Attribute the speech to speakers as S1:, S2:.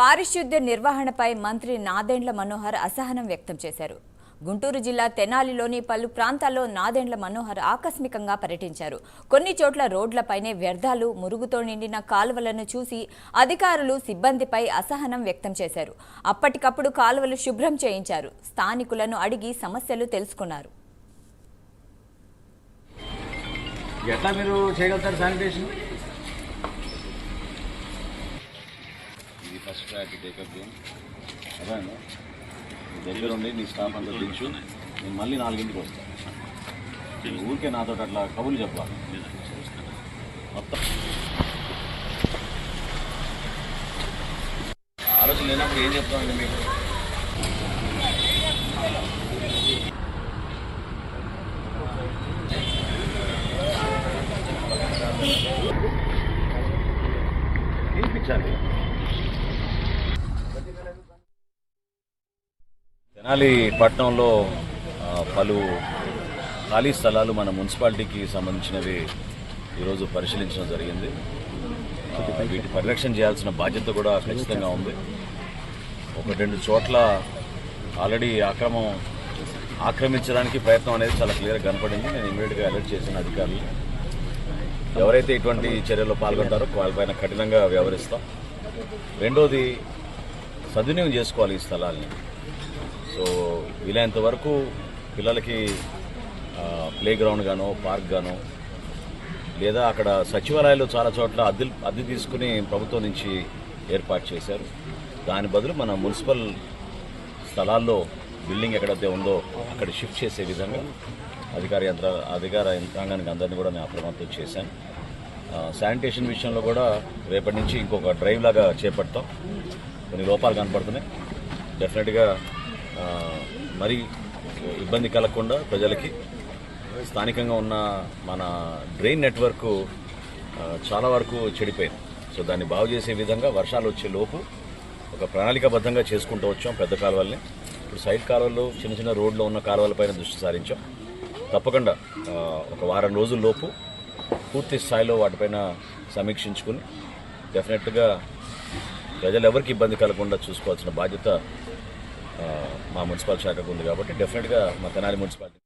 S1: పారిశుద్ధ్య నిర్వహణపై మంత్రి నాదెండ్ల మనోహర్ అసహనం వ్యక్తం చేశారు. గుంటూరు జిల్లా తెనాలిలోని పలు ప్రాంతాల్లో నాదెండ్ల మనోహర్ ఆకస్మికంగా పర్యటించారు. కొన్ని చోట్ల రోడ్లపైనే వ్యర్థాలు మురుగుతో నిండిన కాలువలను చూసి అధికారులు సిబ్బందిపై అసహనం వ్యక్తం చేశారు. అప్పటికప్పుడు కాలువలు శుభ్రం చేయించారు. స్థానికులను అడిగి సమస్యలు తెలుసుకున్నారు.
S2: ఎట్లా మీరు చేయగలుగుతారు శానిటేషన్? ఫస్ట్ ట్రాక్ టేకప్ అదే అండి దగ్గర ఉండి నీ స్టాఫ్ అంతా దించు నేను మళ్ళీ నాలుగింటికి వస్తాను ఊరికే నాతో అట్లా కబుర్లు చెప్పాలి. మొత్తం. ఆలోచన లేనప్పుడు ఏం చెప్తామండి మీకు? వినిపించాలి తెనాలి పట్టణంలో పలు ఖాళీ స్థలాలు మన మున్సిపాలిటీకి సంబంధించినవి ఈరోజు పరిశీలించడం జరిగింది. వీటి పరిరక్షణ చేయాల్సిన బాధ్యత కూడా ఖచ్చితంగా ఉంది. ఒక రెండు చోట్ల ఆల్రెడీ అక్రమం ఆక్రమించడానికి ప్రయత్నం అనేది చాలా క్లియర్గా కనపడింది. నేను ఇమీడియట్గా అలర్ట్ చేసిన అధికారులు. ఎవరైతే ఇటువంటి చర్యల్లో పాల్గొంటారో వాళ్ళపైన కఠినంగా వ్యవహరిస్తాం. రెండోది సద్వినియోగం చేసుకోవాలి ఈ స్థలాల్ని. సో వీలైనంత వరకు పిల్లలకి ప్లే గ్రౌండ్ గానో పార్క్ గానో లేదా అక్కడ సచివాలయాలు చాలా చోట్ల అద్దె అద్దె తీసుకుని ప్రభుత్వం నుంచి ఏర్పాటు చేశారు. దాని బదులు మన మున్సిపల్ స్థలాల్లో బిల్డింగ్ ఎక్కడైతే ఉందో అక్కడ షిఫ్ట్ చేసే విధంగా అధికార యంత్ర అధికార యంత్రాంగానికి అందరినీ కూడా నేను అప్రమత్తం చేశాను. శానిటేషన్ విషయంలో కూడా రేపటి నుంచి ఇంకొక డ్రైవ్ లాగా చేపడతాం. కొన్ని లోపాలు కనపడుతున్నాయి. డెఫినెట్గా మరి ఇబ్బంది కలగకుండా ప్రజలకి స్థానికంగా ఉన్న మన డ్రైన్ నెట్వర్క్ చాలా వరకు చెడిపోయింది. సో దాన్ని బాగు చేసే విధంగా వర్షాలు వచ్చే లోపు ఒక ప్రణాళికాబద్ధంగా చేసుకుంటూ వచ్చాం పెద్ద కాలువల్ని. ఇప్పుడు సైడ్ కాలువలు చిన్న చిన్న రోడ్లో ఉన్న కాలువలపైన దృష్టి సారించాం. తప్పకుండా ఒక వారం రోజుల లోపు పూర్తి స్థాయిలో వాటిపైన సమీక్షించుకుని డెఫినెట్గా ప్రజలు ఎవరికి ఇబ్బంది కలగకుండా చూసుకోవాల్సిన బాధ్యత మా మున్సిపల్ శాఖకు ఉంది కాబట్టి డెఫినెట్గా మా తెనాలి మున్సిపాలిటీ